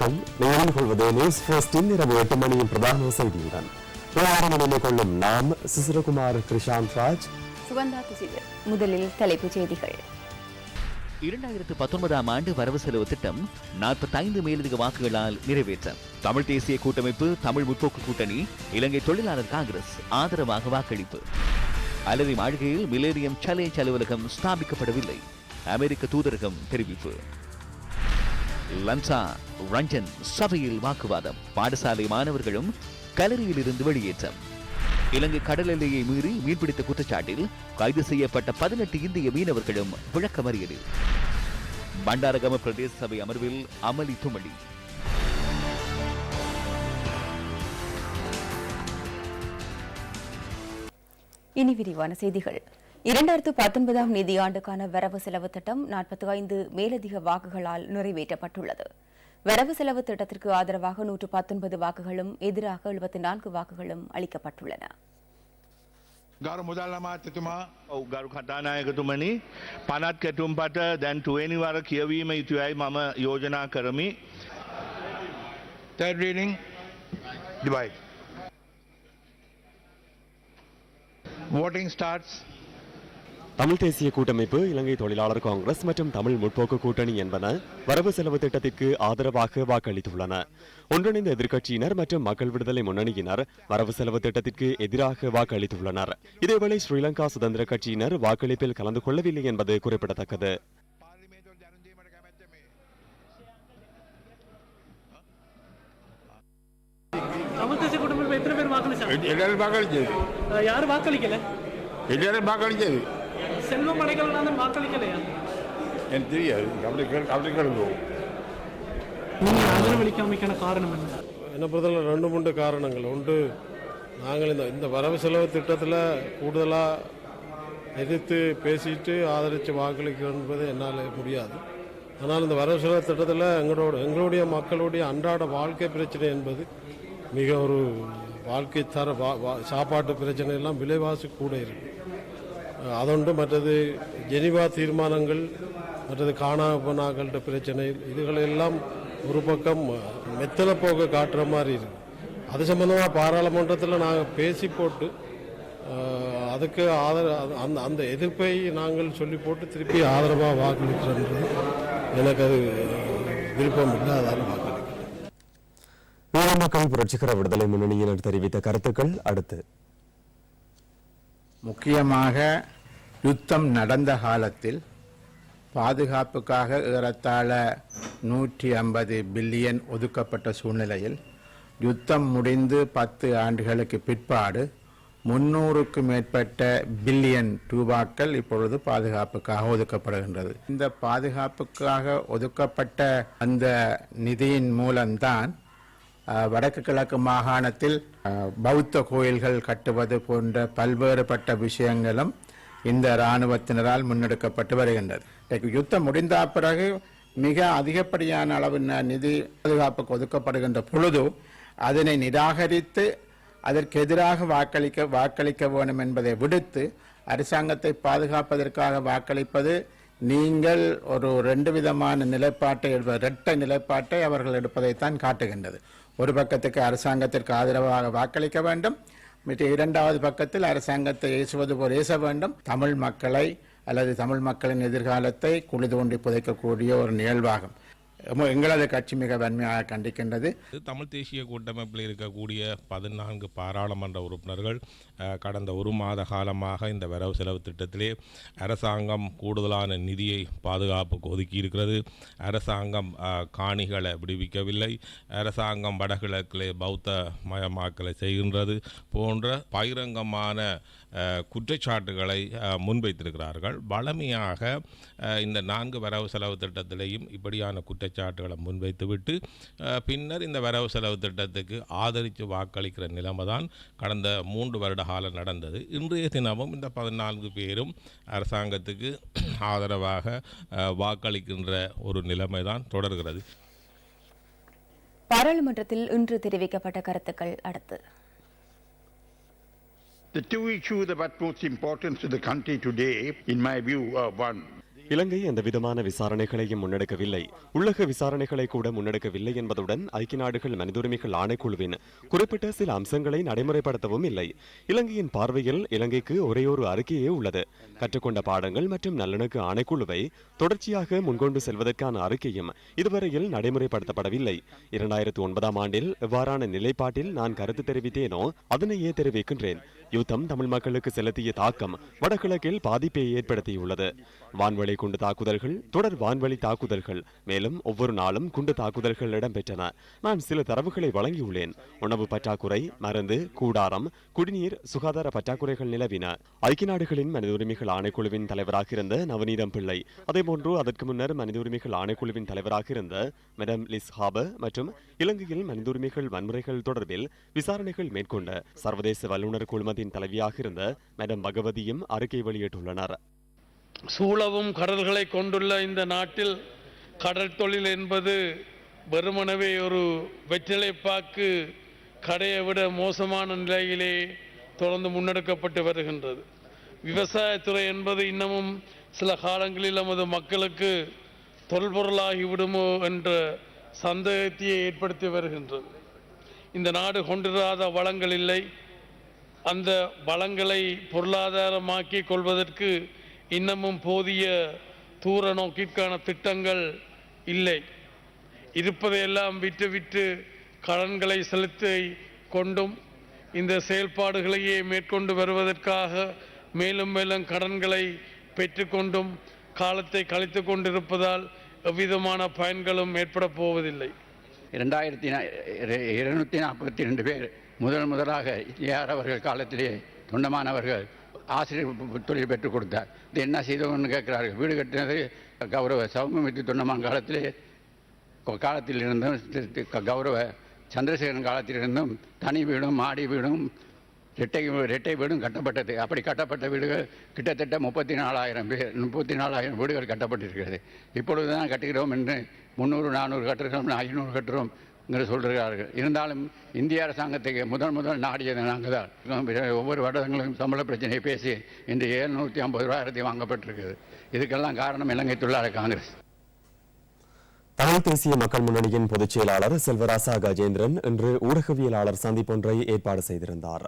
வணக்கம். நீங்கள் கொள்வது நியூஸ் ஃபர்ஸ்டின் இரவு எட்டு மணியின் பிரதான செய்தியுடன். பிரயாணம் கொள்ளும் நாம் சிசிரகுமார் கிருஷாந்த் ராஜ். சுகந்தா துசிதர் முதலில் தலைப்புச் செய்திகள். இரண்டாயிரத்து பத்தொன்பதாம் ஆண்டு வரவு செலவு திட்டம் நாற்பத்தைந்து மேலதிக வாக்குகளால் நிறைவேற்றம். தமிழ் தேசிய கூட்டமைப்பு தமிழ் முற்போக்கு கூட்டணி இலங்கை தொழிலாளர் காங்கிரஸ் ஆதரவாக வாக்களிப்பு. அலரி மாளிகையில் மிலேனியம் சேலஞ்ச் அலுவலகம் ஸ்தாபிக்கப்படவில்லை. அமெரிக்க தூதரகம் தெரிவிப்பு. லன்சா ரஞ்சன் சபையில் வாக்குவாதம். பாடசாலை மாணவர்களும் கலரியில் இருந்து வெளியேற்றம். இலங்கை கடல் எல்லையை மீறி மீன்பிடித்த குற்றச்சாட்டில் கைது செய்யப்பட்ட பதினெட்டு இந்திய மீனவர்களும் விளக்கமறியலில் பண்டாரகம பிரதேச சபை அமர்வில் அமளி துமளி. இனி விரிவான செய்திகள். இரண்டாயிரத்து பத்தொன்பதாம் நிதியாண்டுக்கான வரவு செலவு திட்டம் நாற்பத்தி ஐந்து மேலதிக வாக்குகளால் நிறைவேற்றப்பட்டுள்ளது வரவு செலவு திட்டத்திற்கு ஆதரவாக நூற்று பத்தொன்பது வாக்குகளும் எதிராக எழுபத்தி நான்கு வாக்குகளும் அளிக்கப்பட்டுள்ளன ගරු මුදල් අමාත්‍යතුමා ඔව් ගරු කතානායකතුමනි පනත් කැටුම්පට දැන් තුවනි වර කියවීම යුතුයයි මම යෝජනා කරමි. third reading divide voting starts Tamil தேசிய கூட்டமைப்பு இலங்கை தொழிலாளர் காங்கிரஸ் மற்றும் தமிழ் முற்போக்கு கூட்டணி என்பன வரவு செலவு திட்டத்திற்கு ஆதரவாக வாக்களித்துள்ளன. ஒன்றிணைந்த எதிர்க்கட்சியினர் மற்றும் மக்கள் விடுதலை முன்னணியினர் வரவு செலவு திட்டத்திற்கு எதிராக வாக்களித்துள்ளனர். இதேவேளை ஸ்ரீலங்கா சுதந்திர கட்சியினர் வாக்களிப்பில் கலந்து கொள்ளவில்லை என்பது குறிப்பிடத்தக்கது. எல்லாரும் வாக்களிச்சது அடைக்கலாம் தான் வாக்களிக்கலையா எனக்கு தெரியாது. அப்படி அப்படி கேளுங்க. நீங்க ஆதரவளிக்காமைக்கான காரணம் என்ன? என்னை பொறுத்தவரை ரெண்டு மூன்று காரணங்கள். ஒன்று நாங்கள் இந்த இந்த வரவு செலவு திட்டத்தில் கூடுதலாக எதிர்த்து பேசிட்டு ஆதரித்து வாக்களிக்கணும் என்பது என்னால் முடியாது. ஆனால் இந்த வரவு செலவு திட்டத்தில் எங்களோட எங்களுடைய மக்களுடைய அன்றாட வாழ்க்கை பிரச்சனை என்பது மிக ஒரு வாழ்க்கை தர வா- வா- சாப்பாட்டு பிரச்சனை எல்லாம் விலைவாசி கூட இருக்கு. அஹ் மற்றது ஜெனிவா தீர்மானங்கள் மற்றது காணாம போனாக்கள்கிட்ட பிரச்சனை இதுகளெல்லாம் ஒரு பக்கம் மெத்தலை போக காட்டுற மாதிரி இருக்கு. அது சம்பந்தமாக பாராளுமன்றத்தில் நாங்கள் பேசி போட்டு அதுக்கு ஆதர அந்த அந்த எதிர்ப்பை நாங்கள் சொல்லி போட்டு திருப்பி ஆதரவாக வாக்களிக்கிறோன்றது எனக்கு அது விருப்பம் இல்லை அதால் வாக்களிக்கிறேன் மக்கள் புரட்சிகர விடுதலை முன்னணியினர் தெரிவித்த கருத்துக்கள் அடுத்து. முக்கியமாக யுத்தம் நடந்த காலத்தில் பாதுகாப்புக்காக ஏறத்தாழ நூற்றி ஐம்பது பில்லியன் ஒதுக்கப்பட்ட சூழ்நிலையில் யுத்தம் முடிந்து பத்து ஆண்டுகளுக்கு பிற்பாடு முன்னூறுக்கும் மேற்பட்ட பில்லியன் ரூபாக்கள் இப்பொழுது பாதுகாப்புக்காக ஒதுக்கப்படுகின்றது. இந்த பாதுகாப்புக்காக ஒதுக்கப்பட்ட அந்த நிதியின் மூலம்தான் வடக்கு கிழக்கு மாகாணத்தில் பௌத்த கோயில்கள் கட்டுவது போன்ற பல்வேறுபட்ட விஷயங்களும் இந்த இராணுவத்தினரால் முன்னெடுக்கப்பட்டு வருகின்றது. யுத்தம் முடிந்த பிறகு மிக அதிகப்படியான அளவு நிதி பாதுகாப்புக்கு ஒதுக்கப்படுகின்ற பொழுது அதனை நிராகரித்து அதற்கு எதிராக வாக்களிக்க வாக்களிக்க வேண்டும் என்பதை விடுத்து அரசாங்கத்தை பாதுகாப்பதற்காக வாக்களிப்பது நீங்கள் ஒரு ரெண்டு விதமான நிலைப்பாட்டை எடுப்ப- இரட்டை நிலைப்பாட்டை அவர்கள் எடுப்பதைத்தான் காட்டுகின்றது. ஒரு பக்கத்துக்கு அரசாங்கத்திற்கு ஆதரவாக வாக்களிக்க வேண்டும். மற்ற இரண்டாவது பக்கத்தில் அரசாங்கத்தை ஏசுவது போல் ஏச வேண்டும். தமிழ் மக்களை அல்லது தமிழ் மக்களின் எதிர்காலத்தை குழி தோண்டி புதைக்கக்கூடிய ஒரு நிகழ்வாகும். எங்களது கட்சி மிக வன்மையாக கண்டிக்கின்றது. தமிழ் தேசிய கூட்டமைப்பில் இருக்கக்கூடிய பதினான்கு பாராளுமன்ற உறுப்பினர்கள் கடந்த ஒரு மாத காலமாக இந்த வரவு செலவு திட்டத்திலே அரசாங்கம் கூடுதலான நிதியை பாதுகாப்புக்கு ஒதுக்கி இருக்கிறது அரசாங்கம் காணிகளை விடுவிக்கவில்லை. அரசாங்கம் வடகிழக்கிலே பௌத்த மயமாக்கலை செய்கின்றது போன்ற பகிரங்கமான குற்றச்சாட்டுகளை முன்வைத்திருக்கிறார்கள். வளமையாக இந்த நான்கு வரவு செலவு திட்டத்திலேயும் இப்படியான குற்றச்சாட்டுகளை முன்வைத்துவிட்டு பின்னர் இந்த வரவு செலவு திட்டத்துக்கு ஆதரித்து வாக்களிக்கிற நிலைமை தான் கடந்த மூன்று வருட காலம் நடந்தது. இன்றைய தினமும் இந்த பதினான்கு பேரும் அரசாங்கத்துக்கு ஆதரவாக வாக்களிக்கின்ற ஒரு நிலைமை தான் தொடர்கிறது. பாராளுமன்றத்தில் இன்று தெரிவிக்கப்பட்ட கருத்துக்கள் அடுத்து. The two issues of utmost importance to the country today, in my view, are one, இலங்கை எந்தவிதமான விசாரணைகளையும் முன்னெடுக்கவில்லை. உள்ளக விசாரணைகளை கூட முன்னெடுக்கவில்லை என்பதுடன் ஐக்கிய நாடுகள் மனிதுரிமைகள் ஆணைக்குழுவின் குறிப்பிட்ட சில அம்சங்களை நடைமுறைப்படுத்தவும் இல்லை. இலங்கையின் பார்வையில் இலங்கைக்கு ஒரே ஒரு அறிக்கையே உள்ளது. கற்றுக்கொண்ட பாடங்கள் மற்றும் நல்லிணக்கு ஆணைக்குழுவை தொடர்ச்சியாக முன்கொண்டு செல்வதற்கான அறிக்கையும் இதுவரையில் நடைமுறைப்படுத்தப்படவில்லை. இரண்டாயிரத்து ஒன்பதாம் ஆண்டில் எவ்வாறான நிலைப்பாட்டில் நான் கருத்து தெரிவித்தேனோ அதனையே தெரிவிக்கின்றேன். யுத்தம் தமிழ் மக்களுக்கு செலுத்திய தாக்கம் வடகிழக்கில் பாதிப்பை ஏற்படுத்தியுள்ளது. வான்வழி குண்டு தாக்குதல்கள் தொடர் வான்வழி தாக்குதல்கள். மேலும் ஒவ்வொரு நாளும் குண்டு தாக்குதல்கள் இடம்பெற்றன. நான் சில தரவுகளை வழங்கியுள்ளேன். உணவு பற்றாக்குறை மருந்து கூடாரம் குடிநீர் சுகாதார பற்றாக்குறைகள் நிலவின. ஐக்கிய நாடுகளின் மனித உரிமைகள் ஆணைக்குழுவின் தலைவராக இருந்த நவநீதம் பிள்ளை அதேபோன்று அதற்கு முன்னர் மனித உரிமைகள் ஆணைக்குழுவின் தலைவராக இருந்த மேடம் லிஸ் ஹாபர் மற்றும் இலங்கையில் மனித உரிமைகள் வன்முறைகள் தொடர்பில் விசாரணைகள் மேற்கொண்ட சர்வதேச வல்லுநர் குழுமத்தின் தலைவியாக இருந்த மேடம் பகவதியும் அறிக்கை வெளியிட்டுள்ளனர். சூழவும் கடல்களை கொண்டுள்ள இந்த நாட்டில் கடல் தொழில் என்பது வெறுமனவே ஒரு வெற்றிலைப்பாக்கு கடையை விட மோசமான நிலையிலே தொடர்ந்து முன்னெடுக்கப்பட்டு வருகின்றது. விவசாயத்துறை என்பது இன்னமும் சில காலங்களில் நமது மக்களுக்கு தொல்பொருளாகி விடுமோ என்ற சந்தேகத்தையே ஏற்படுத்தி வருகின்றது. இந்த நாடு கொண்டிராத வளங்கள் இல்லை. அந்த வளங்களை பொருளாதாரமாக்கி கொள்வதற்கு இன்னமும் போதிய தூர நோக்கிற்கான திட்டங்கள் இல்லை. இருப்பதையெல்லாம் விட்டு விட்டு கடன்களை செலுத்தி கொண்டும் இந்த செயல்பாடுகளையே மேற்கொண்டு வருவதற்காக மேலும் மேலும் கடன்களை பெற்றுக்கொண்டும் காலத்தை கழித்து கொண்டிருப்பதால் எவ்விதமான பயன்களும் ஏற்பட போவதில்லை. இரண்டாயிரத்தி இருநூத்தி நாற்பத்தி ரெண்டு பேர் முதல் முதலாக ஏஆர் அவர்கள் காலத்திலே தொண்டமானவர்கள் ஆசிரியர் தொழில் பெற்றுக் கொடுத்தார். இது என்ன செய்தோம்னு கேட்கிறார்கள். வீடு கட்டினது கௌரவ சௌமித்து தொண்டமான் காலத்திலே காலத்தில் இருந்தும் கௌரவ சந்திரசேகரன் காலத்திலிருந்தும் தனி வீடும் மாடி வீடும் இரட்டை இரட்டை வீடும் கட்டப்பட்டது. அப்படி கட்டப்பட்ட வீடுகள் கிட்டத்தட்ட முப்பத்தி நாலாயிரம் பேர் முப்பத்தி நாலாயிரம் வீடுகள் கட்டப்பட்டிருக்கிறது. இப்பொழுது தான் கட்டுகிறோம் என்று முந்நூறு நானூறு கட்டுகிறோம் ஐநூறு கட்டுறோம் என்று சொல்கிறார்கள் இருந்தாலும் இந்திய அரசாங்கத்துக்கு முதன் முதல் நாடியது நாங்கள் தான் ஒவ்வொரு வருடங்களும் சம்பள பிரச்சனையை பேசி இன்று ஏழ்நூற்றி ஐம்பது ரூபாயிரத்தி வாங்கப்பட்டிருக்குது. இதுக்கெல்லாம் காரணம் இலங்கை தொழிலாளர் காங்கிரஸ். தமிழ் தேசிய மக்கள் முன்னணியின் பொதுச் செயலாளர் செல்வராசா கஜேந்திரன் இன்று ஊடகவியலாளர் சந்திப்பொன்றை ஏற்பாடு செய்திருந்தார்.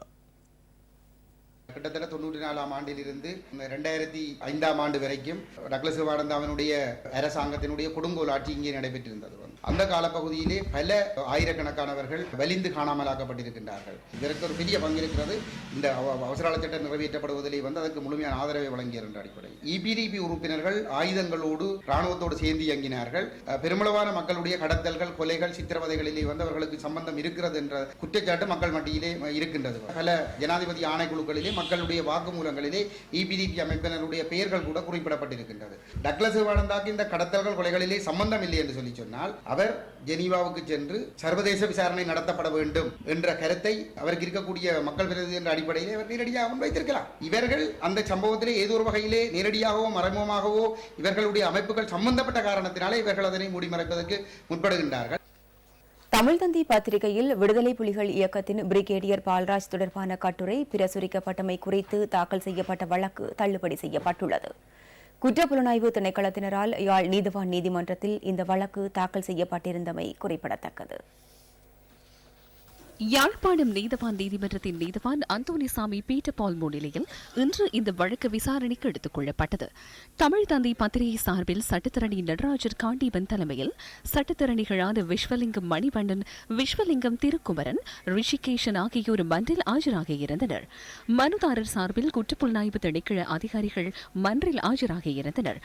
கிட்டத்தட்ட தொண்ணூற்றி நாலாம் ஆண்டிலிருந்து ரெண்டாயிரத்தி ஐந்தாம் ஆண்டு வரைக்கும் டக்ளஸ் சிவானந்தாவினுடைய அரசாங்கத்தினுடைய கொடுங்கோல் ஆட்சி இங்கே நடைபெற்றிருந்தது. வந்து அந்த காலப்பகுதியிலே பல ஆயிரக்கணக்கானவர்கள் வலிந்து காணாமலாக்கப்பட்டிருக்கின்றார்கள். இதற்கு ஒரு பெரிய பங்கு இருக்கிறது இந்த அவசர சட்டம் நிறைவேற்றப்படுவதிலே வந்து அதற்கு முழுமையான ஆதரவை வழங்கியர் என்ற அடிப்படை இபிடிபி உறுப்பினர்கள் ஆயுதங்களோடு இராணுவத்தோடு சேர்ந்து இயங்கினார்கள். பெருமளவான மக்களுடைய கடத்தல்கள் கொலைகள் சித்திரவதைகளிலே வந்து அவர்களுக்கு சம்பந்தம் இருக்கிறது என்ற குற்றச்சாட்டு மக்கள் மட்டியிலே இருக்கின்றது. பல ஜனாதிபதி ஆணைக்குழுக்களிலே மக்களுடைய வாக்குமூலங்களிலே இபிடிபி அமைப்பினருடைய பெயர்கள் கூட குறிப்பிடப்பட்டிருக்கின்றது. டக்ளஸ் சிவானந்தாக்கு இந்த கடத்தல்கள் கொலைகளிலே சம்பந்தம் இல்லை என்று சொல்லி சொன்னால் அவர் ஜெனீவாவுக்கு சென்று சர்வதேச விசாரணை நடத்தப்பட வேண்டும் என்ற கருத்தை அவருக்கு இருக்கக்கூடிய மக்கள் பிரதிநிதி என்ற அடிப்படையில் அவர் நேரடியாக முன்வைத்திருக்கலாம் இவர்கள் அந்த சம்பவத்திலே ஏதோ ஒரு வகையிலே நேரடியாகவோ மறைமுகமாகவோ இவர்களுடைய அமைப்புகள் சம்பந்தப்பட்ட காரணத்தினாலே இவர்கள் அதனை மூடிமறைப்பதற்கு முற்படுகின்றார்கள். தமிழ் தந்தி பத்திரிகையில் விடுதலை புலிகள் இயக்கத்தின் பிரிகேடியர் பால்ராஜ் தொடர்பான கட்டுரை பிரசுரிக்கப்பட்டமை குறித்து தாக்கல் செய்யப்பட்ட வழக்கு தள்ளுபடி செய்யப்பட்டுள்ளது. குற்றப்புலனாய்வு திணைக்களத்தினரால் யாழ் நீதிவான் நீதிமன்றத்தில் இந்த வழக்கு தாக்கல் செய்யப்பட்டிருந்தமை குறிப்பிடத்தக்கது. யாழ்ப்பாணம் நீதவான் நீதிமன்றத்தின் நீதவான் அந்தோனிசாமி பீட்டர் பால் முன்னிலையில் இன்று இந்த வழக்கு விசாரணைக்கு எடுத்துக் கொள்ளப்பட்டது. தமிழ் தந்தை பத்திரிகை சார்பில் சட்டத்தரணி நடராஜர் காண்டீபன் தலைமையில் சட்டத்தரணிகளான விஸ்வலிங்கம் மணிவண்ணன் விஸ்வலிங்கம் திருக்குமரன் ரிஷிகேஷன் ஆகியோர் மன்றில் ஆஜராக இருந்தனர். மனுதாரர் சார்பில் குற்றப்புலனாய்வு திணைக்கள அதிகாரிகள் மன்றில் ஆஜராக இருந்தனர்.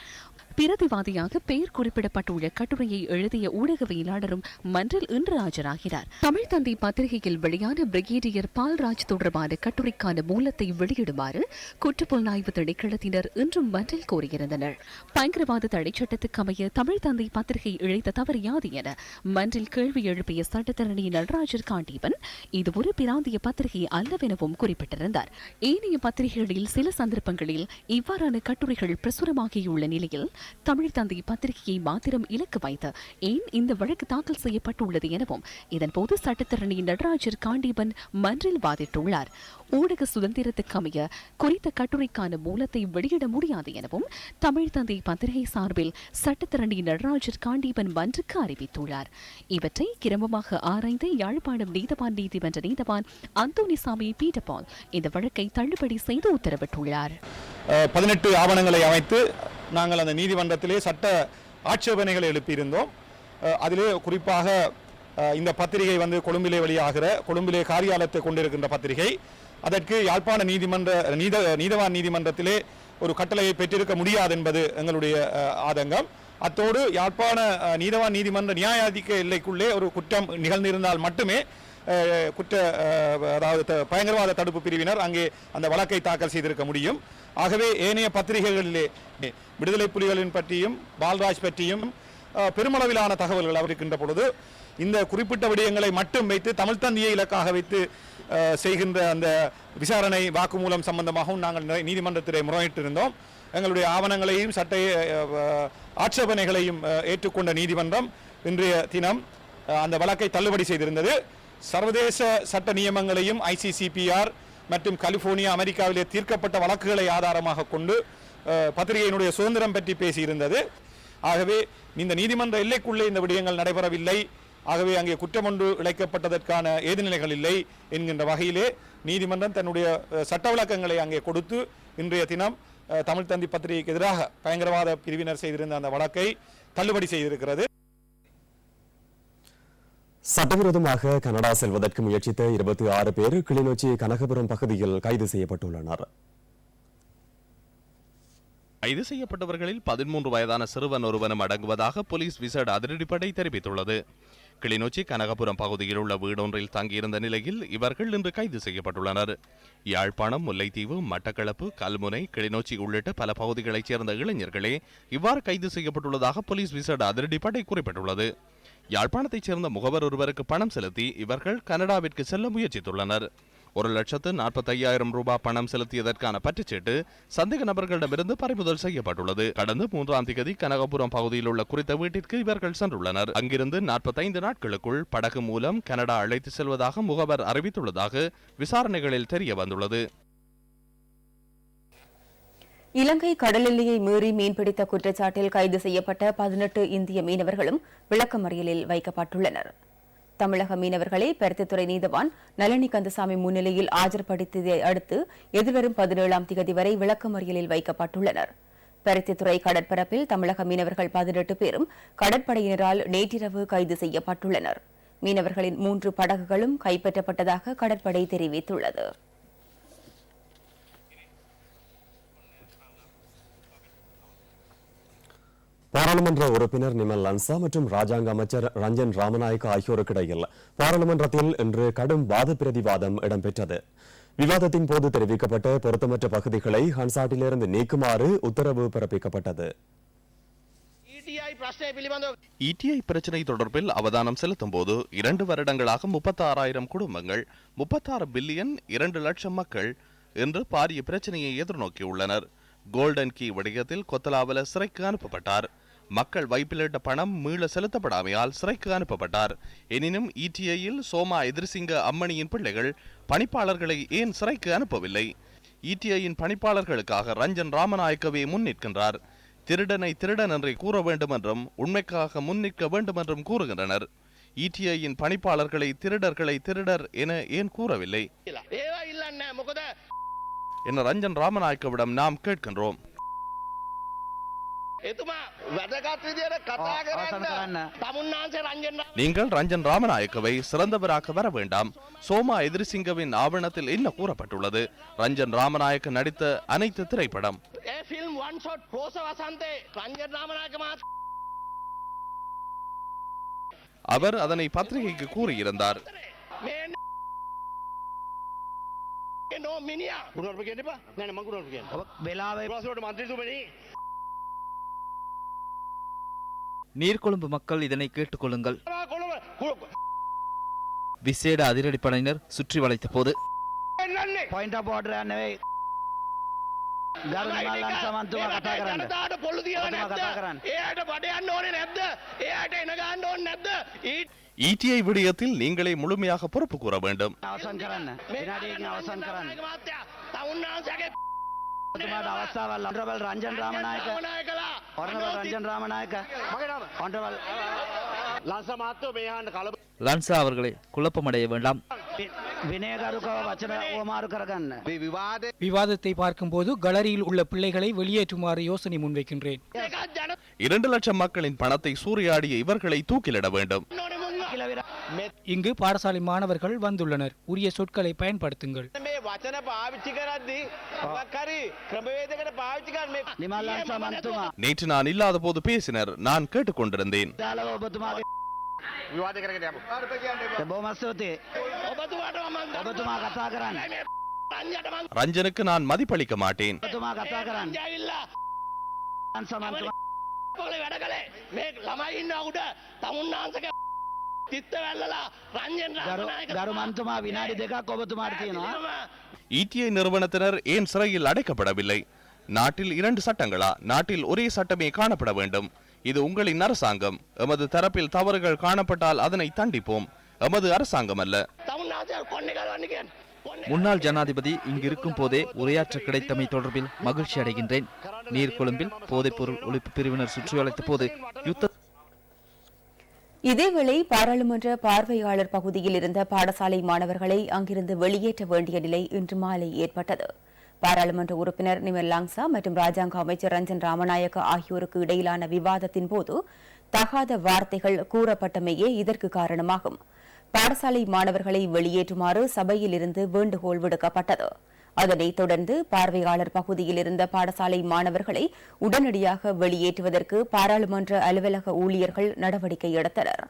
பிரதிவாதியாக பெயர் குறிப்பிடப்பட்டுள்ள கட்டுரையை எழுதிய ஊடகவியலாளரும் மன்றில் இன்று ஆஜராகிறார். தமிழ் தந்தை பத்திரிகை பத்திரிகையில் வெளியான பிரிகேடியர் பால்ராஜ் தொடர்பான கட்டுரைக்கான மூலத்தை வெளியிடுமாறு குற்றப்புலனாய்வு திணைக்களத்தினர் இன்றும் மன்றில் கோரியிருந்தனர். பயங்கரவாத தடை சட்டத்துக்கு அமைய தமிழ் தந்தை பத்திரிகை இழைத்த தவறு யாது என மன்றில் கேள்வி எழுப்பிய சட்டத்தரணி நடராஜர் காண்டீபன் இது ஒரு பிராந்திய பத்திரிகை அல்லவெனவும் குறிப்பிட்டிருந்தார். ஏனைய பத்திரிகைகளில் சில சந்தர்ப்பங்களில் இவ்வாறான கட்டுரைகள் பிரசுரமாகியுள்ள நிலையில் தமிழ் தந்தை பத்திரிகையை மாத்திரம் இலக்கு வைத்து ஏன் இந்த வழக்கு தாக்கல் செய்யப்பட்டுள்ளது எனவும் இதன்போது சட்டத்தரணி நடராஜ் அமைச்சர் காண்டீபன் மன்றில் வாதிட்டுள்ளார். ஊடக சுதந்திரத்துக்கமைய குறித்த கட்டுரைக்கான மூலத்தை வெளியிட முடியாது எனவும் தமிழ் தந்தை பத்திரிகை சார்பில் சட்டத்தரணி நடராஜர் காண்டீபன் மன்றுக்கு அறிவித்துள்ளார். இவற்றை கிரமமாக ஆராய்ந்த யாழ்ப்பாணம் நீதவான் நீதிமன்ற நீதவான் அந்தோனிசாமி பீட்டபால் இந்த வழக்கை தள்ளுபடி செய்து உத்தரவிட்டுள்ளார். பதினெட்டு ஆவணங்களை அமைத்து நாங்கள் அந்த நீதிமன்றத்திலே சட்ட ஆட்சேபனைகளை எழுப்பியிருந்தோம். அதிலே குறிப்பாக இந்த பத்திரிகை வந்து கொழும்பிலே வெளியாகிற கொழும்பிலே காரியாலயத்தை கொண்டிருக்கின்ற பத்திரிகை. அதற்கு யாழ்ப்பாண நீதிமன்ற நீத நீதவான் நீதிமன்றத்திலே ஒரு கட்டளையை பெற்றிருக்க முடியாது என்பது எங்களுடைய ஆதங்கம். அத்தோடு யாழ்ப்பாண நீதவான் நீதிமன்ற நியாயாதிக்க எல்லைக்குள்ளே ஒரு குற்றம் நிகழ்ந்திருந்தால் மட்டுமே குற்ற அதாவது பயங்கரவாத தடுப்பு பிரிவினர் அங்கே அந்த வழக்கை தாக்கல் செய்திருக்க முடியும். ஆகவே ஏனைய பத்திரிகைகளிலே விடுதலை புலிகளின் பற்றியும் பால்ராஜ் பற்றியும் பெருமளவிலான தகவல்கள் அவர் பொழுது இந்த குறிப்பிட்ட விடயங்களை மட்டும் வைத்து தமிழ் தந்தியை இலக்காக வைத்து செய்கின்ற அந்த விசாரணை வாக்குமூலம் சம்பந்தமாகவும் நாங்கள் நீதிமன்றத்திலே முறையிட்டிருந்தோம். எங்களுடைய ஆவணங்களையும் சட்ட ஆட்சேபனைகளையும் ஏற்றுக்கொண்ட நீதிமன்றம் இன்றைய தினம் அந்த வழக்கை தள்ளுபடி செய்திருந்தது. சர்வதேச சட்ட நியமங்களையும் ஐசிசிபிஆர் மற்றும் கலிபோர்னியா அமெரிக்காவிலே தீர்க்கப்பட்ட வழக்குகளை ஆதாரமாக கொண்டு பத்திரிகையினுடைய சுதந்திரம் பற்றி பேசியிருந்தது. ஆகவே இந்த நீதிமன்ற எல்லைக்குள்ளே இந்த விடயங்கள் நடைபெறவில்லை. ஆகவே அங்கே குற்றம் ஒன்று இழைக்கப்பட்டதற்கான ஏதுநிலைகள் இல்லை என்கின்ற வகையிலே நீதிமன்றம் தன்னுடைய சட்ட விளக்கங்களை அங்கே கொடுத்து இன்றைய தினம் தமிழ் தந்தி பத்திரிகைக்கு எதிராக பயங்கரவாத பிரிவினர் செய்திருந்த அந்த வழக்கை தள்ளுபடி செய்திருக்கிறது. சட்டவிரோதமாக கனடா செல்வதற்கு முயற்சித்த இருபத்தி ஆறு பேர் கிளிநொச்சி கனகபுரம் பகுதியில் கைது செய்யப்பட்டுள்ளனர். கைது செய்யப்பட்டவர்களில் பதிமூன்று வயதான சிறுவன் ஒருவனும் அடங்குவதாக போலீஸ் விசேட அதிரடிப்படை தெரிவித்துள்ளது. கிளிநொச்சி கனகபுரம் பகுதியில் உள்ள வீடொன்றில் தங்கியிருந்த நிலையில் இவர்கள் இன்று கைது செய்யப்பட்டுள்ளனர். யாழ்ப்பாணம் முல்லைத்தீவு மட்டக்களப்பு கல்முனை கிளிநொச்சி உள்ளிட்ட பல பகுதிகளைச் சேர்ந்த இளைஞர்களே இவ்வாறு கைது செய்யப்பட்டுள்ளதாக போலீஸ் விசேட அதிரடிப்படை குறிப்பிட்டுள்ளது. யாழ்ப்பாணத்தைச் சேர்ந்த முகவர் ஒருவருக்கு பணம் செலுத்தி இவர்கள் கனடாவிற்கு செல்ல முயற்சித்துள்ளனர். ஒரு லட்சத்து நாற்பத்தையாயிரம் ரூபாய் பணம் செலுத்தியதற்கான பற்றுச்சீட்டு சந்தேக நபர்களிடமிருந்து பறிமுதல் செய்யப்பட்டுள்ளது. கடந்த மூன்றாம் தேதி கனகபுரம் பகுதியில் உள்ள குறித்த வீட்டிற்கு இவர்கள் சென்றுள்ளனர். அங்கிருந்து நாற்பத்தைந்து நாட்களுக்குள் படகு மூலம் கனடா அழைத்து செல்வதாக முகவர் அறிவித்துள்ளதாக விசாரணைகளில் தெரிய வந்துள்ளது. இலங்கை கடல் எல்லையை மீறி மீன்பிடித்த குற்றச்சாட்டில் கைது செய்யப்பட்ட பதினெட்டு இந்திய மீனவர்களும் விளக்கமறியலில் வைக்கப்பட்டுள்ளனர். தமிழக மீனவர்களை பருத்தித்துறை நீதவான் நளினி கந்தசாமி முன்னிலையில் ஆஜர்படுத்தியதை அடுத்து எதிர்வரும் பதினேழாம் தேதி வரை விளக்கமறியலில் வைக்கப்பட்டுள்ளனர். பருத்தித்துறை கடற்பரப்பில் தமிழக மீனவர்கள் பதினெட்டு பேரும் கடற்படையினரால் நேற்றிரவு கைது செய்யப்பட்டுள்ளனர். மீனவர்களின் மூன்று படகுகளும் கைப்பற்றப்பட்டதாக கடற்படை தெரிவித்துள்ளது. பாராளுமன்ற உறுப்பினர் நிமல் லன்சா மற்றும் ராஜாங்க அமைச்சர் ரஞ்சன் ராமநாயக்க ஆகியோருக்கு இடையில் பாராளுமன்றத்தில் இன்று கடும் வாத பிரதிவாதம் இடம்பெற்றது. விவாதத்தின் போது தெரிவிக்கப்பட்ட பொருத்தமற்ற பகுதிகளை ஹன்சாட்டிலிருந்து நீக்குமாறு உத்தரவு பிறப்பிக்கப்பட்டது. இடிஐ பிரச்சினை தொடர்பில் அவதானம் செலுத்தும் போது இரண்டு வருடங்களாக முப்பத்தாறாயிரம் குடும்பங்கள் முப்பத்தாறு பில்லியன் இரண்டு லட்சம் மக்கள் என்று பாரிய பிரச்சனையை எதிர்நோக்கியுள்ளனர். கோல்டன் கீ வடிகத்தில் கொத்தலாவல சிறைக்கு அனுப்பப்பட்டார். மக்கள் வைப்பிலிட்ட பணம் மீள செலுத்தப்படாமையால் சிறைக்கு அனுப்பப்பட்டார். எனினும் இடிஐயில் சோமா எதிர்சிங்க அம்மணியின் பிள்ளைகள் பணிப்பாளர்களை ஏன் சிறைக்கு அனுப்பவில்லை? இடிஐயின் பணிப்பாளர்களுக்காக ரஞ்சன் ராமநாயக்கவே முன்னிற்கின்றார் திருடனை திருடன் என்றே கூற வேண்டும் என்றும் உண்மைக்காக முன்னிற்க வேண்டும் என்றும் கூறுகின்றனர். இடிஐயின் பணிப்பாளர்களை திருடர்களை திருடர் என ஏன் கூறவில்லை? என ரஞ்சன் ராமநாயக்கவிடம் நாம் கேட்கின்றோம். நீங்கள் ரஞ்சன் ராமநாயக்கவை சிறந்தவராக வர வேண்டாம். சோமா எதிர்சிங்கவின் ஆவணத்தில் என்ன கூறப்பட்டுள்ளது? ரஞ்சன் ராமநாயக்க நடித்த அனைத்து திரைப்படம். அவர் அதனை பத்திரிகைக்கு கூறியிருந்தார். நீர்கொழும்பு மக்கள் இதனை கேட்டுக்கொள்ளுங்கள். விசேட அதிரடிப்படையினர் சுற்றி வளைத்த போது ஈடிஐ விடயத்தில் நீங்களே முழுமையாக பொறுப்பு கூற வேண்டும். அவசாவல் ரஞ்சன் ராமநாயக்க. අවසන් කරන්න ඔබතුමාට අවස්ථාවල් ඔන්ටරබල් රංජන් රාමනායක ඔර්නබල් රංජන් රාමනායක ඔන්ටරබල් ලංස මාත්‍යෝ මේහන්න කල லன்சா அவர்களே குழப்பமடைய வேண்டாம் විනයගරුකව වචන ඕමාරු කරගන්න விவாதத்தை பார்க்கும்போது galeriயில் உள்ள பிள்ளைகளை வெளியேற்றுமாறு யோசனை முன்வைக்கின்றேன் இரண்டு லட்சம் மக்களின் பணத்தை சூறையாடிய இவர்களை தூக்கிலிட வேண்டும் இங்கு பாடசாலை மாணவர்கள் வந்துள்ளனர் உரிய சொற்களை பயன்படுத்துங்கள் මේ වචන පාවිච්චි කරද්දී කරි ක්‍රමවේදකට පාවිච්චි කරන්න නිමල් ලංසා මන්තුමා நேற்று நான் இல்லாத போது பேசினர் நான் கேட்டுக்கொண்டிருந்தேன் දාලව ඔබතුමාගේ විවාද කරගෙන යමු බොහොම ස්තුතියි ඔබතුමා කතා කරන්න ரஞ்சனுக்கு நான் மதிப்பளிக்க மாட்டேன் ඔබතුමා කතා කරන්න ලංසා මන්තුමා වැඩ කළේ මේ ළමයි ඉන්න උඩ තමුන්නාන්සක தருமந்துமா வினாடி தேக்கா கோபத்துமா இடிஐ நிறுவனத்தினர் ஏன் சிறையில் அடைக்கப்படவில்லை? நாட்டில் இரண்டு சட்டங்களா? நாட்டில் ஒரே சட்டமே காணப்பட வேண்டும். இது உங்களின் அரசாங்கம். எமது தரப்பில் தவறுகள் காணப்பட்டால் அதனை தண்டிப்போம். எமது அரசாங்கம் அல்ல முன்னாள் ஜனாதிபதி இங்கிருக்கும் போதே உரையாற்ற கிடைத்தமை தொடர்பில் மகிழ்ச்சி அடைகின்றேன். நீர்கொழும்பில் போதைப்பொருள் ஒழிப்பு பிரிவினர் சுற்றி வளைத்த போது யுத்த இதேவேளை பாராளுமன்ற பார்வையாளர் பகுதியில் இருந்த பாடசாலை மாணவர்களை அங்கிருந்து வெளியேற்ற வேண்டிய நிலை இன்று மாலை ஏற்பட்டது. பாராளுமன்ற உறுப்பினர் நிமல் லாங்சா மற்றும் ராஜாங்க அமைச்சர் ரஞ்சன் ராமநாயக்க ஆகியோருக்கு இடையிலான விவாதத்தின் போது தகாத வார்த்தைகள் கூறப்பட்டமையே இதற்கு காரணமாகும். பாடசாலை மாணவர்களை வெளியேற்றுமாறு சபையில் இருந்து வேண்டுகோள் விடுக்கப்பட்டது. அதனைத் தொடர்ந்து பார்வையாளர் பகுதியில் இருந்த பாடசாலை மாணவர்களை உடனடியாக வெளியேற்றுவதற்கு பாராளுமன்ற அலுவலக ஊழியர்கள் நடவடிக்கை எடுத்தனர்.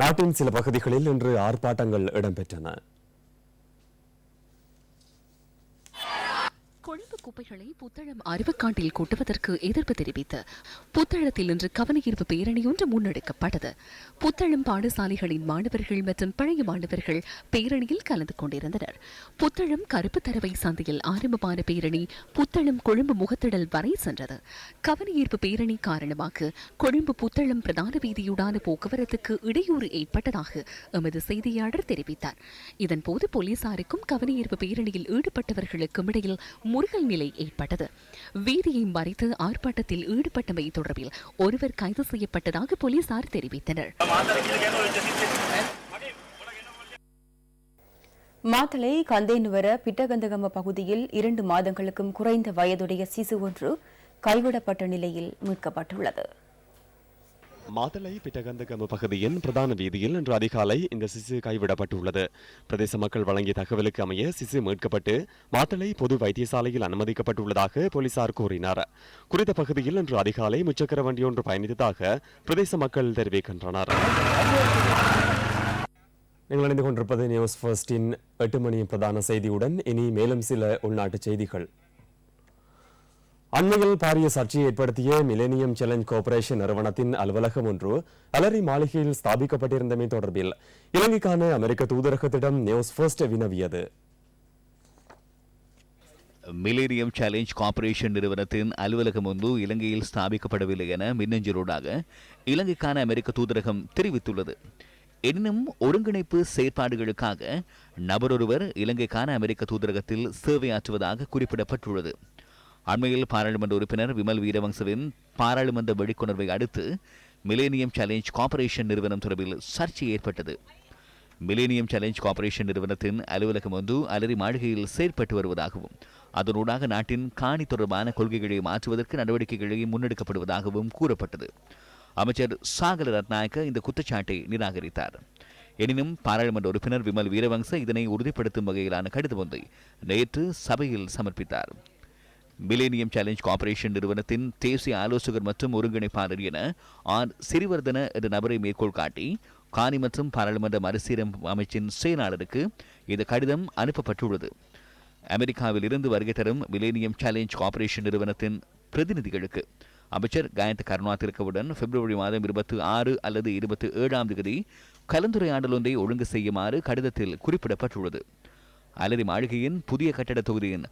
நாட்டின் சில பகுதிகளில் இன்று ஆர்ப்பாட்டங்கள் இடம்பெற்றன கொழும்பு குப்பைகளை புத்தளம் அறிவுக்காட்டில் கொட்டுவதற்கு எதிர்ப்பு தெரிவித்து புத்தளத்தில் இன்று கவனஈர்ப்பு பேரணி ஒன்று முன்னெடுக்கப்பட்டது. புத்தளம் பாடசாலைகளின் மாணவர்கள் மற்றும் பழைய மாணவர்கள் பேரணியில் கலந்து கொண்டிருந்தனர். புத்தளம் கருப்பு தரவை சந்தையில் ஆரம்பமான பேரணி புத்தளம் கொழும்பு முகத்திடல் வரை சென்றது. கவனஈர்ப்பு பேரணி காரணமாக கொழும்பு புத்தளம் பிரதான வீதியுடான போக்குவரத்துக்கு இடையூறு ஏற்பட்டதாக எமது செய்தியாளர் தெரிவித்தார். இதன்போது போலீசாருக்கும் கவனஈர்ப்பு பேரணியில் ஈடுபட்டவர்களுக்கும் இடையில் முருகல் சூழ்நிலை ஏற்பட்டது. வீதியை மறைத்து ஆர்ப்பாட்டத்தில் ஈடுபட்டமை தொடர்பில் ஒருவர் கைது செய்யப்பட்டதாக போலீசார் தெரிவித்தனர். மாத்தளை கந்தேனுவர பிட்டகந்தகம பகுதியில் இரண்டு மாதங்களுக்கும் குறைந்த வயதுடைய சிசு ஒன்று கைவிடப்பட்ட நிலையில் மீட்கப்பட்டுள்ளது. மாதளை பிட்டகந்தகம் பகுதியின் பிரதான வீதியில் இன்று அதிகாலை இந்த சிசு கைவிடப்பட்டுள்ளது. பிரதேச மக்கள் வழங்கிய தகவலுக்கு அமைய சிசு மீட்கப்பட்டு மாத்தளை பொது வைத்தியசாலையில் அனுமதிக்கப்பட்டுள்ளதாக போலீசார் கூறினார். குறித்த பகுதியில் இன்று அதிகாலை முச்சக்கர வண்டி ஒன்று பயணித்ததாக பிரதேச மக்கள் தெரிவிக்கின்றனர். நீங்கள் இணைந்து கொண்டிருப்பது நியூஸ் ஃபர்ஸ்டின் எட்டு மணி பிரதான செய்தியுடன் இனி மேலும் சில உள்நாட்டு செய்திகள். அண்மையில் பாரிய சர்ச்சையை ஏற்படுத்திய மிலேனியம் சேலஞ்ச் கோர்ப்பரேஷன் நிறுவனத்தின் அலுவலகம் ஒன்று அலரி மாளிகையில் ஸ்தாபிக்கப்பட்டிருந்தமை தொடர்பில் இலங்கைக்கான அமெரிக்க தூதரகத்திடம் நியூஸ் ஃபர்ஸ்ட் வினவியது. மிலேனியம் சேலஞ்ச் கார்ப்பரேஷன் நிறுவனத்தின் அலுவலகம் ஒன்று இலங்கையில் ஸ்தாபிக்கப்படவில்லை என மின்னஞ்சலூடாக இலங்கைக்கான அமெரிக்க தூதரகம் தெரிவித்துள்ளது. எனினும் ஒருங்கிணைப்பு செயற்பாடுகளுக்காக நபரொருவர் இலங்கைக்கான அமெரிக்க தூதரகத்தில் சேவையாற்றுவதாக குறிப்பிடப்பட்டுள்ளது. அண்மையில் பாராளுமன்ற உறுப்பினர் விமல் வீரவங்சவின் பாராளுமன்ற வெளிக்கொணர்வை அடுத்து மிலேனியம் சேலஞ்ச் கார்ப்பரேஷன் நிறுவனம் தொடர்பில் சர்ச்சை ஏற்பட்டது. மிலேனியம் சேலஞ்ச் கார்ப்பரேஷன் நிறுவனத்தின் அலுவலகம் ஒன்று அலரி மாளிகையில் செயற்பட்டு வருவதாகவும் அதனூடாக நாட்டின் காணி தொடர்பான கொள்கைகளை மாற்றுவதற்கு நடவடிக்கைகளை முன்னெடுக்கப்படுவதாகவும் கூறப்பட்டது. அமைச்சர் சாகல ரத்நாயக்க இந்த குற்றச்சாட்டை நிராகரித்தார். எனினும் பாராளுமன்ற உறுப்பினர் விமல் வீரவங்ச இதனை உறுதிப்படுத்தும் வகையிலான கடிதம் ஒன்றை நேற்று சபையில் சமர்ப்பித்தார். மிலேனியம் சேலஞ்ச் கார்பரேஷன் நிறுவனத்தின் தேசிய ஆலோசகர் மற்றும் ஒருங்கிணைப்பாளர் என ஆர். சிறிவர்தன என்ற நபரை மேற்கோள் காட்டி காணி மற்றும் பாராளுமன்ற மறுசீரமைப்பு அமைச்சின் செயலாளருக்கு இந்த கடிதம் அனுப்பப்பட்டுள்ளது. அமெரிக்காவில் இருந்து வருகை தரும் மிலேனியம் சேலஞ்ச் கார்பரேஷன் நிறுவனத்தின் பிரதிநிதிகளுக்கு அமைச்சர் காயத் கருணா திருக்கவுடன் பிப்ரவரி மாதம் இருபத்தி ஆறு அல்லது இருபத்தி ஏழாம் தேதி கலந்துரையாடல் ஒன்றை ஒழுங்கு செய்யுமாறு கடிதத்தில் குறிப்பிடப்பட்டுள்ளது. அலரி மாளிகையின் புதிய கட்டட தொகுதியின்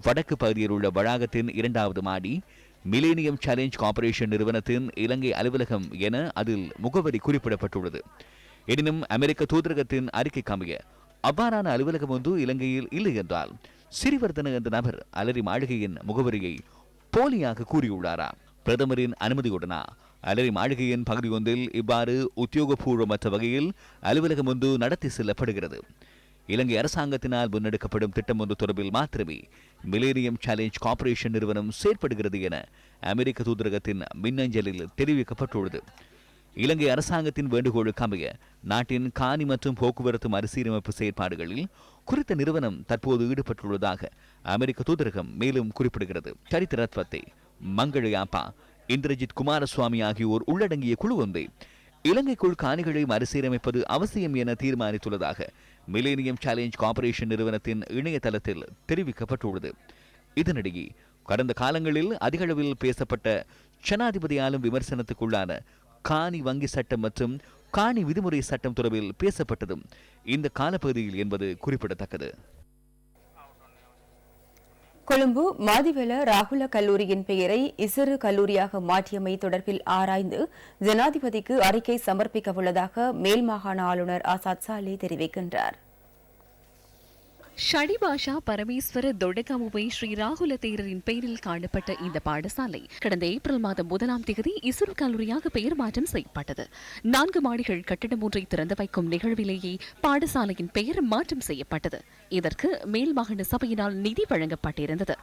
வடக்கு பகுதியில் உள்ள வளாகத்தின் இரண்டாவது மாடி மிலேனியம் சேலஞ்ச் கார்பரேஷன் நிறுவனத்தின் இலங்கை அலுவலகம் என அதில் முகவரி குறிப்பிடப்பட்டுள்ளது. எனினும் அமெரிக்க தூதரகத்தின் அறிக்கைக்கு அமைய அவ்வாறான அலுவலகம் ஒன்று இலங்கையில் இல்லை என்றால் சிறிவர்தன என்ற நபர் அலரி மாளிகையின் முகவரியை போலியாக கூறியுள்ளாரா? பிரதமரின் அனுமதியுடனா அலரி மாளிகையின் பகுதி ஒன்றில் இவ்வாறு உத்தியோகபூர்வமற்ற வகையில் அலுவலகம் ஒன்று நடத்தி செல்லப்படுகிறது. இலங்கை அரசாங்கத்தினால் முன்னெடுக்கப்படும் திட்டம் ஒன்று தொடர்பில் மாத்திரமே மிலேனியம் சேலஞ்ச் கார்ப்பரேஷன் நிறுவனம் செயற்படுகிறது என அமெரிக்க தூதரகத்தின் மின்னஞ்சலில் தெரிவிக்கப்பட்டுள்ளது. இலங்கை அரசாங்கத்தின் வேண்டுகோளுக்கு அமைய நாட்டின் காணி மற்றும் போக்குவரத்து மறுசீரமைப்பு செயற்பாடுகளில் குறித்த நிறுவனம் தற்போது ஈடுபட்டுள்ளதாக அமெரிக்க தூதரகம் மேலும் குறிப்பிடுகிறது. சரித்திரத்வத்தை மங்களயாப்பா இந்திரஜித் குமாரசுவாமி ஆகியோர் உள்ளடங்கிய குழு ஒன்றை இலங்கைக்குள் காணிகளை மறுசீரமைப்பது அவசியம் என தீர்மானித்துள்ளதாக மிலேனியம் சேலஞ்ச் கார்பரேஷன் நிறுவனத்தின் இணையதளத்தில் தெரிவிக்கப்பட்டுள்ளது. இதனிடையே கடந்த காலங்களில் அதிகளவில் பேசப்பட்ட ஜனாதிபதியாலும் விமர்சனத்துக்குள்ளான காணி வங்கி சட்டம் மற்றும் காணி விதிமுறை சட்டம் தொடர்பில் பேசப்பட்டதும் இந்த காலப்பகுதியில் என்பது குறிப்பிடத்தக்கது. கொழும்பு மாதிவெல ராகுல கல்லூரியின் பெயரை இசிறு கல்லூரியாக மாற்றியமை தொடர்பில் ஆராய்ந்து ஜனாதிபதிக்கு அறிக்கை சமர்ப்பிக்க உள்ளதாக மேல் மாகாண ஆளுநர் ஆசாத் சாலே தெரிவிக்கின்றார். ஷடிபாஷா பரமேஸ்வர தொடகாமுவை ஸ்ரீ ராகுல தேரரின் பெயரில் காணப்பட்ட இந்த பாடசாலை கடந்த ஏப்ரல் மாதம் முதலாம் தேதி இசுரு கல்லூரியாக பெயர் மாற்றம் செய்யப்பட்டது. நான்கு மாடிகள் கட்டிடம் ஒன்றை திறந்து வைக்கும் நிகழ்விலேயே பாடசாலையின் பெயர் மாற்றம் செய்யப்பட்டது. இதற்கு மேல் மாகாண சபையினால் நிதி வழங்கப்பட்டிருந்தது.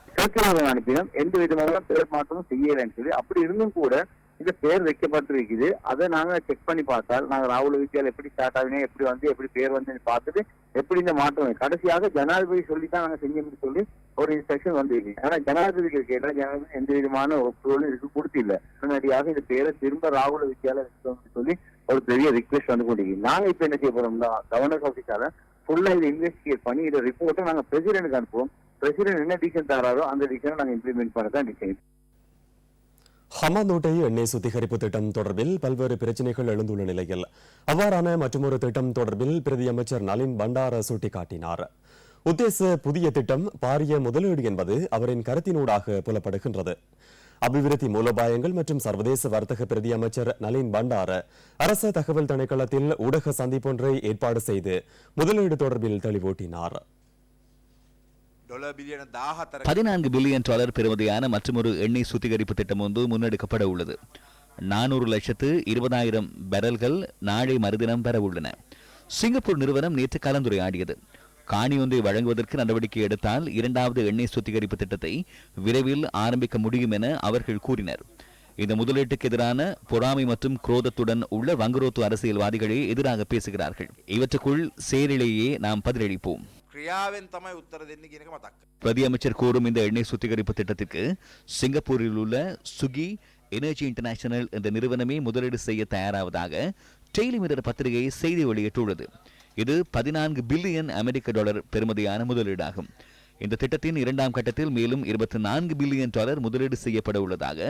எந்த விதமான பெயர் மாற்றமும் செய்யலைன்னு அப்படி இருந்தும் கூட இந்த பேர் வைக்கப்பட்டிருக்குது. அதை நாங்க செக் பண்ணி பார்த்தால் நாங்க ராகுல வித்யால் எப்படி ஸ்டார்ட் ஆகினே எப்படி வந்து எப்படி பேர் வந்து பார்த்துட்டு எப்படி இந்த மாற்றம் கடைசியாக ஜனாதிபதி சொல்லி தான் நாங்க செஞ்சோம்னு சொல்லி ஒரு இன்ஸ்ட்ரக்ஷன் வந்திருக்கு. ஆனா ஜனாதிபதி கேட்டா ஜனாதிபதி எந்த விதமான ஒப்புதலும் இதுக்கு கொடுத்தில்ல. உடனடியாக இந்த பேரை திரும்ப ராகுல வித்யால சொல்லி ஒரு பெரிய ரிக்வெஸ்ட் வந்து கொண்டிருக்கு. நாங்க இப்ப என்ன செய்ய போறோம்னா கவர்னர் ஆஃபீஸால ஃபுல்லா இதை இன்வெஸ்டிகேட் பண்ணி இதை ரிப்போர்ட்டை நாங்க பிரசிடென்ட்க்கு அனுப்புவோம். பிரசிடென்ட் என்ன டிசிஷன் தராரோ அந்த டிசிஷனை நாங்க இம்ப்ளிமெண்ட் பண்ண தான் டிசைன் ஹமாந்தோட்டை எண்ணெய் சுத்திகரிப்பு திட்டம் தொடர்பில் பல்வேறு பிரச்சனைகள் எழுந்துள்ள நிலையில் அவ்வாறான மற்றொரு திட்டம் தொடர்பில் பிரதி அமைச்சர் நளின் பண்டார சுட்டிக்காட்டினார். உத்தேச புதிய திட்டம் பாரிய முதலீடு என்பது அவரின் கருத்தினூடாக புலப்படுகின்றது. அபிவிருத்தி மூலோபாயங்கள் மற்றும் சர்வதேச வர்த்தக பிரதி அமைச்சர் நளின் பண்டார அரச தகவல் திணைக்களத்தில் ஊடக சந்திப்பொன்றை ஏற்பாடு செய்து முதலீடு தொடர்பில் தெளிவூட்டினார். பதினான்கு பில்லியன் டாலர் பெறுமதியான மற்றொரு எண்ணெய் சுத்திகரிப்பு திட்டம் ஒன்று முன்னெடுக்கப்பட உள்ளது. நானூறு லட்சத்து இருபதாயிரம் பேரல்கள் நாளை மறுதினம் பெற உள்ளன. சிங்கப்பூர் நிறுவனம் நேற்று கலந்துரையாடியது. காணி ஒன்றை வழங்குவதற்கு நடவடிக்கை எடுத்தால் இரண்டாவது எண்ணெய் சுத்திகரிப்பு திட்டத்தை விரைவில் ஆரம்பிக்க முடியும் என அவர்கள் கூறினர். இந்த முதலீட்டுக்கு எதிரான பொறாமை மற்றும் குரோதத்துடன் உள்ள வங்குரோத்து அரசியல்வாதிகளே எதிராக பேசுகிறார்கள். இவற்றுக்குள் சேரிலேயே நாம் பதிலளிப்போம். ක්‍රියාවෙන් තමයි උත්තර දෙන්න කියනක මතක්. பிரதி அமைச்சர் கூறும் இந்த எண்ணெய் சுத்திகரிப்பு திட்டத்திற்கு சிங்கப்பூரில் உள்ள சுகி எனர்ஜி இன்டர்நேஷனல் என்ற நிறுவனமே முதலீடு செய்ய தயாராவதாக டெய்லி மிரர் பத்திரிகை செய்தி வெளியிட்டுள்ளது இது பதினான்கு பில்லியன் அமெரிக்க டாலர் பெறுமதியான முதலீடாகும் இந்த திட்டத்தின் இரண்டாம் கட்டத்தில் மேலும் இருபத்தி நான்கு பில்லியன் டாலர் முதலீடு செய்யப்பட உள்ளதாக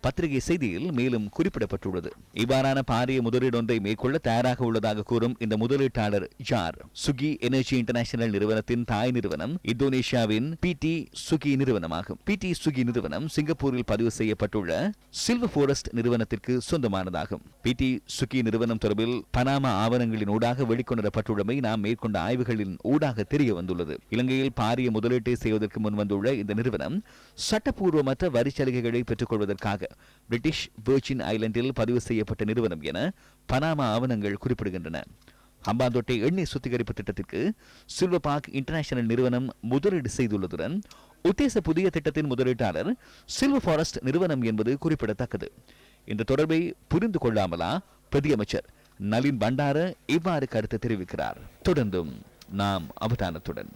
பத்திரிகை செய்தியில் மேலும் குறிப்பிடப்பட்டுள்ளது. இவ்வாறான பாரிய முதலீடொன்றை மேற்கொள்ள தயாராக உள்ளதாக கூறும் இந்த முதலீட்டாளர் ஜார். சுகி எனர்ஜி இன்டர்நேஷனல் நிறுவனத்தின் தாய் நிறுவனம் இந்தோனேஷியாவின் பிடி சுகி நிறுவனமாகும். பிடி சுகி நிறுவனம் சிங்கப்பூரில் பதிவு செய்யப்பட்டுள்ள சில்வர் ஃபாரஸ்ட் நிறுவனத்திற்கு சொந்தமானதாகும். பி டி சுகி நிறுவனம் தொடர்பில் பனாமா ஆவணங்களின் ஊடாக வெளிக்கொணரப்பட்டுள்ளமை நாம் மேற்கொண்ட ஆய்வுகளின் ஊடாக தெரிய வந்துள்ளது இலங்கையில் பாரிய முதலீட்டை செய்வதற்கு முன்வந்துள்ள இந்த நிறுவனம் சட்டப்பூர்வமற்ற வரி சலுகைகளை பெற்றுக் கொள்வதற்காக பிரிட்டிஷ் வெர்ஜின் ஐலண்டில் பதிவு செய்யப்பட்ட நிறுவனம் என பனாமா ஆவணங்கள் குறிப்பிடுகின்றன. ஹம்பாந்தோட்டை எண்ணெய் சுத்திகரிப்பு திட்டத்திற்கு சில்வபாக் இன்டர்நேஷனல் நிறுவனம் முதலீடு செய்துள்ளதுடன் உத்தேச புதிய திட்டத்தின் முதலீட்டாளர் சில்வர் ஃபாரஸ்ட் நிறுவனம் என்பது குறிப்பிடத்தக்கது. இந்த தொடர்பை புரிந்து கொள்ளாமலா பிரதியமைச்சர் நளின் பண்டார இவ்வாறு கருத்து தெரிவிக்கிறார். தொடர்ந்தும் நாம் அவதானத்துடன்.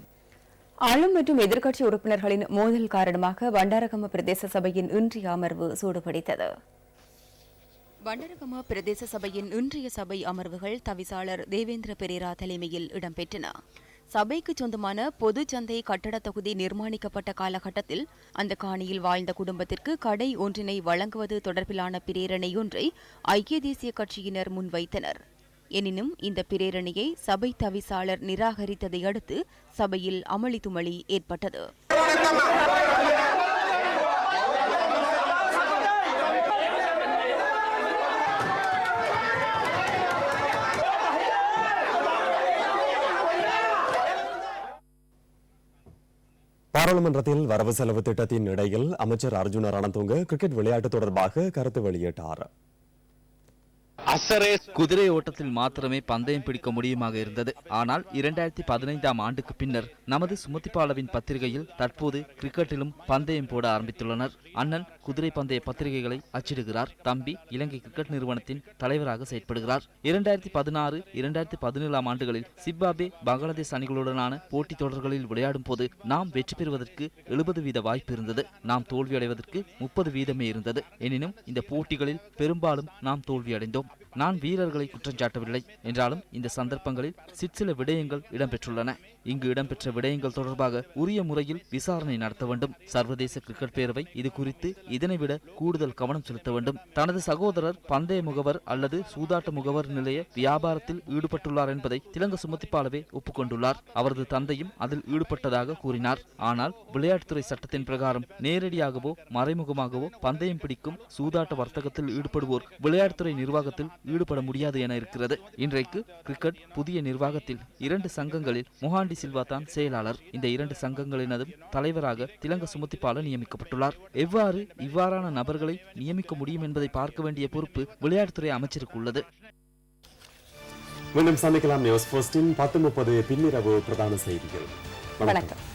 ஆளும் மற்றும் எதிர்க்கட்சி உறுப்பினர்களின் மோதல் காரணமாக வண்டாரகம பிரதேச சபையின் இன்றைய அமர்வு சூடுபிடித்தது. வண்டரகம பிரதேச சபையின் இன்றைய சபை அமர்வுகள் தவிசாளர் தேவேந்திர பெரேரா தலைமையில் இடம்பெற்றன. சபைக்கு சொந்தமான பொது சந்தை கட்டட தொகுதி நிர்மாணிக்கப்பட்ட காலகட்டத்தில் அந்த காணியில் வாழ்ந்த குடும்பத்திற்கு கடை ஒன்றினை வழங்குவது தொடர்பிலான பிரேரணையொன்றை ஐக்கிய தேசிய கட்சியினர் முன்வைத்தனர். எனினும் இந்த பிரேரணையை சபை தவிசாளர் நிராகரித்ததை அடுத்து சபையில் அமளி துமளி ஏற்பட்டது. பாராளுமன்றத்தில் வரவு செலவு திட்டத்தின் இடையில் அமைச்சர் அர்ஜுன ரணதுங்க கிரிக்கெட் விளையாட்டு தொடர்பாக கருத்து வெளியிட்டார். குதிரை ஓட்டத்தில் மாத்திரமே பந்தயம் பிடிக்க முடியுமாக இருந்தது. ஆனால் இரண்டாயிரத்தி பதினைந்தாம் ஆண்டுக்கு பின்னர் நமது சுமதிபாலவின் பத்திரிகையில் தற்போது கிரிக்கெட்டிலும் பந்தயம் போட ஆரம்பித்துள்ளனர். அண்ணன் குதிரை பந்தய பத்திரிகைகளை அச்சிடுகிறார். தம்பி இலங்கை கிரிக்கெட் நிறுவனத்தின் தலைவராக செயற்படுகிறார். இரண்டாயிரத்தி பதினாறு இரண்டாயிரத்தி பதினேழாம் ஆண்டுகளில் சிம்பாப்வே பங்களாதேஷ் அணிகளுடனான போட்டித் தொடர்களில் விளையாடும் போது நாம் வெற்றி பெறுவதற்கு எழுபது வீத வாய்ப்பு இருந்தது. நாம் தோல்வியடைவதற்கு முப்பது வீதமே இருந்தது. எனினும் இந்த போட்டிகளில் பெரும்பாலும் நாம் தோல்வியடைந்தோம். நான் வீரர்களை குற்றஞ்சாட்டவில்லை. என்றாலும் இந்த சந்தர்ப்பங்களில் சிற்சில விடயங்கள் இடம்பெற்றுள்ளன. இங்கு இடம்பெற்ற விடயங்கள் தொடர்பாக உரிய முறையில் விசாரணை நடத்த வேண்டும். சர்வதேச கிரிக்கெட் பேரவை இது குறித்து இதனை விட கூடுதல் கவனம் செலுத்த வேண்டும். தனது சகோதரர் பந்தய முகவர் அல்லது சூதாட்ட முகவர் நிலைய வியாபாரத்தில் ஈடுபட்டுள்ளார் என்பதை திலங்க சுமதிப்பாலவே ஒப்புக்கொண்டுள்ளார். அவரது தந்தையும் அதில் ஈடுபட்டதாக கூறினார். ஆனால் விளையாட்டுத்துறை சட்டத்தின் பிரகாரம் நேரடியாகவோ மறைமுகமாகவோ பந்தயம் பிடிக்கும் சூதாட்ட வர்த்தகத்தில் ஈடுபடுவோர் விளையாட்டுத்துறை நிர்வாகத்தில் ஈடுபட முடியாது என இருக்கிறது. இன்றைக்கு கிரிக்கெட் புதிய நிர்வாகத்தில் இரண்டு சங்கங்களில் முகாண்டி சில்வா தான் செயலாளர். இந்த இரண்டு சங்கங்களினதும் தலைவராக திலங்க சுமதிப்பால நியமிக்கப்பட்டுள்ளார். எவ்வாறு இவ்வாறான நபர்களை நியமிக்க முடியும் என்பதை பார்க்க வேண்டிய பொறுப்பு விளையாட்டுத்துறை அமைச்சருக்கு உள்ளது. மீண்டும் சந்திக்கலாம் நியூஸ் போஸ்டின் பத்து முப்பது பின்னிரவு பிரதான செய்திகள். வணக்கம்.